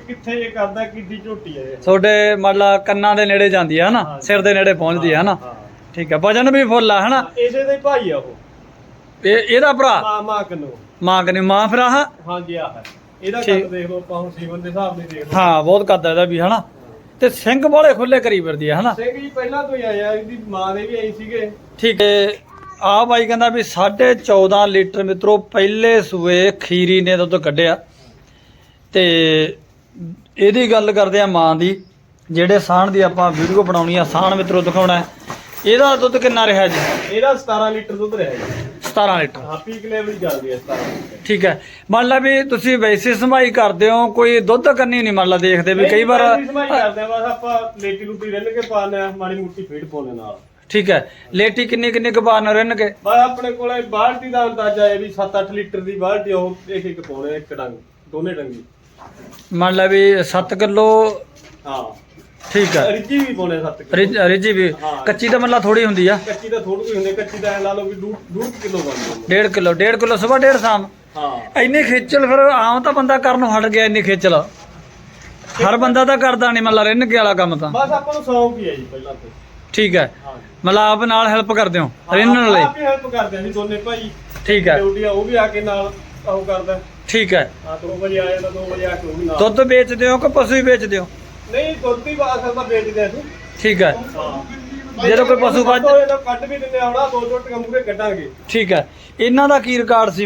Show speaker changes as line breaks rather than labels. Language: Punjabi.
ਕਿੱਥੇ ਇਹ ਕਰਦਾ ਕਿੱਡੀ ਝੋਟੀ ਹੈ ਇਹ?
ਤੁਹਾਡੇ ਮੰਨ ਲਾ ਕੰਨਾਂ ਦੇ ਨੇੜੇ ਜਾਂਦੀ ਆ ਹਨਾ?
ਹਾਂ।
ਸਿਰ ਦੇ ਨੇੜੇ ਪਹੁੰਚਦੀ ਆ ਹਨਾ?
ਹਾਂ।
ਠੀਕ ਹੈ ਵਜਨ ਵੀ ਫੁੱਲ ਆ ਹਨਾ?
ਇਹਦੇ ਦੇ ਭਾਈ ਆ ਉਹ।
ਇਹ ਇਹਦਾ ਭਰਾ?
ਮਾਂ ਮਾਂ ਕਨੋ।
ਮਾਂ ਕਨੀ ਮਾਂ ਫਿਰ ਆਹ?
ਹਾਂਜੀ ਆ ਹੈ। ਇਹਦਾ
ਠੀਕ।
ਕੱਦ ਦੇਖ ਲਓ ਆਪਾਂ ਹੁਣ ਸੀਵਨ ਦੇ ਹਿਸਾਬ ਨਾਲ ਦੇਖ ਲਓ।
ਹਾਂ ਬਹੁਤ ਆ ਇਹਦਾ ਵੀ ਹਨਾ? ਤੇ ਸਿੰਘ ਵਾਲੇ ਖੁੱਲੇ ਕਰੀ ਫਿਰਦੀ ਆ ਹਨਾ?
ਸਿੰਘ ਜੀ ਪਹਿਲਾਂ ਤੋਂ ਹੀ ਆਇਆ ਇਹਦੀ ਮਾਂ ਦੇ ਵੀ ਆਈ ਸੀਗੇ।
ਠੀਕ ਹੈ ਆ ਬਾਈ ਕਹਿੰਦਾ ਵੀ 14.5 ਲੀਟਰ ਮਿੱਤਰੋ ਪਹਿਲੇ ਸੂਏ ਖੀਰੀ ਨੇ ਦੁੱਧ ਕੱਢਿਆ। ਤੇ ਇਹਦੀ ਗੱਲ ਕਰਦੇ ਆ ਮਾਂ ਦੀ ਜਿਹੜੇ ਸਾਣ ਦੀ ਆਪਾਂ ਵੀਡੀਓ ਬਣਾਉਣੀ ਆ ਸਾਣ ਮਿੱਤਰੋ ਦਿਖਾਉਣਾ ਹੈ। ਇਹਦਾ ਦੁੱਧ ਕਿੰਨਾ ਰਿਹਾ ਜੀ?
ਇਹਦਾ 17 ਲੀਟਰ ਦੁੱਧ ਰਿਹਾ ਜੀ।
17 ਲੀਟਰ।
ਹਾਂ ਪੀਕ ਲੈਵਲ ਚੱਲਦੀ ਹੈ 17 ਲੀਟਰ।
ਠੀਕ ਹੈ। ਮੰਨ ਲਾ ਵੀ ਤੁਸੀਂ ਵੈਸੀ ਸਮਾਈ ਕਰਦੇ ਹੋ ਕੋਈ ਦੁੱਧ ਕੰਨੀ ਨਹੀਂ ਮੰਨ ਲਾ ਦੇਖਦੇ ਵੀ ਕਈ ਵਾਰ
ਸਮਾਈ ਕਰਦੇ ਆ ਬਸ ਆਪਾਂ ਲੇਟੀ ਲੂਟੀ ਰਿੰਨ ਕੇ ਪਾਉਂਦੇ ਆ ਮਾੜੀ ਮੋਟੀ ਫੀਡ ਪਾਉਂਦੇ ਨਾਲ।
ਠੀਕ ਹੈ। ਲੇਟੀ ਕਿੰਨੀ ਕਿੰਨੀ ਕਬਾਰ ਨਾਲ ਰਿੰਨ ਕੇ?
ਬਸ ਆਪਣੇ ਕੋਲੇ ਬਾਲਟੀ ਦਾ ਅੰਦਾਜ਼ਾ ਹੈ ਵੀ 7-8 ਲੀਟਰ ਦੀ ਬਾਲਟੀ ਉਹ ਇੱਕ ਇੱਕ ਪਾਉਣੇ ਇੱਕ ਡੰਗ ਦੋਨੇ ਡੰਗੀ।
ਮੰਨ ਲਾ ਵੀ 7 ਕਿਲੋ
ਹਾਂ।
ਠੀਕ ਹੈ
ਰਿੱਜੀ ਵੀ ਪਾਉਣੇ 7 ਕਿਲੋ।
ਰਿਜ- ਰਿਜੀ ਵੀ।
ਹਾਂ।
ਕੱਚੀ ਤਾਂ ਮੰਨ ਲਾ ਥੋੜੀ ਹੁੰਦੀ ਆ।
ਕੱਚੀ ਤਾਂ ਥੋੜੀ ਹੁੰਦੀ ਹੈ, ਕੱਚੀ ਤਾਂ ਐਂ ਲਾ ਲਓ ਵੀ 2 ਕਿਲੋ ਬਣ ਜਾਂਦੀ
1.5 ਕਿਲੋ। 1.5 ਕਿਲੋ ਸਵੇਰ 1.5 ਸ਼ਾਮ।
ਹਾਂ।
ਇੰਨੀ ਖੇਚਲ ਫਿਰ ਆਮ ਤਾਂ ਬੰਦਾ ਕਰਨੋਂ ਹਟ ਗਿਆ ਇੰਨੀ ਖੇਚਲ। ਹਰ ਬੰਦਾ ਤਾਂ ਕਰਦਾ ਨਹੀਂ ਮੰਨ ਲਾ ਰਿੰਨ ਕੇ ਵਾਲਾ ਕੰਮ ਤਾਂ।
ਬਸ ਆਪਾਂ ਨੂੰ ਸੌਂਪ ਹੀ ਹੈ ਜੀ ਪਹਿਲਾਂ ਤੋਂ।
ਠੀਕ ਹੈ।
ਹਾਂ
ਮਤਲਬ ਆਪ ਨਾਲ ਹੈਲਪ ਕਰਦੇ ਹੋ ਰਿੰਨਣ ਲਈ।
ਆਪ ਹੀ ਹੈਲਪ ਕਰਦੇ ਆ ਜੀ ਦੋਨੇ ਭਾਈ।
ਠੀਕ ਹੈ
ਆ ਉਹ ਵੀ ਆ ਕੇ ਨਾਲ ਉਹ ਕਰਦਾ।
ਠੀਕ ਹੈ।
ਹਾਂ 2 ਵਜੇ ਆ ਜਾਂਦਾ 2 ਵਜੇ ਆ ਕੇ ਉਹ ਵੀ ਨਾਲ।
ਦੁੱਧ ਵੇਚਦੇ ਹੋ ਕਿ ਪਸ਼ੂ ਹੀ ਵੇਚਦੇ ਹੋ?
ਨਹੀਂ ਦੁੱਧ ਹੀ ਬਾਅਦ ਤਾਂ ਵੇਚਦੇ ਅਸੀਂ
ਠੀਕ ਹੈ।
ਹਾਂ।
ਜਦੋਂ ਕੋਈ ਪਸ਼ੂ ਵੱਧ-
ਕੱਢ ਵੀ ਦਿੰਦੇ ਆਉਣਾ ਦੋ ਦੋ ਟਕਾ ਮੂਰੇ ਕੱਢਾਂਗੇ।
ਠੀਕ ਹੈ। ਇਹਨਾਂ ਦਾ ਕੀ ਰਿਕਾਰਡ ਸੀ?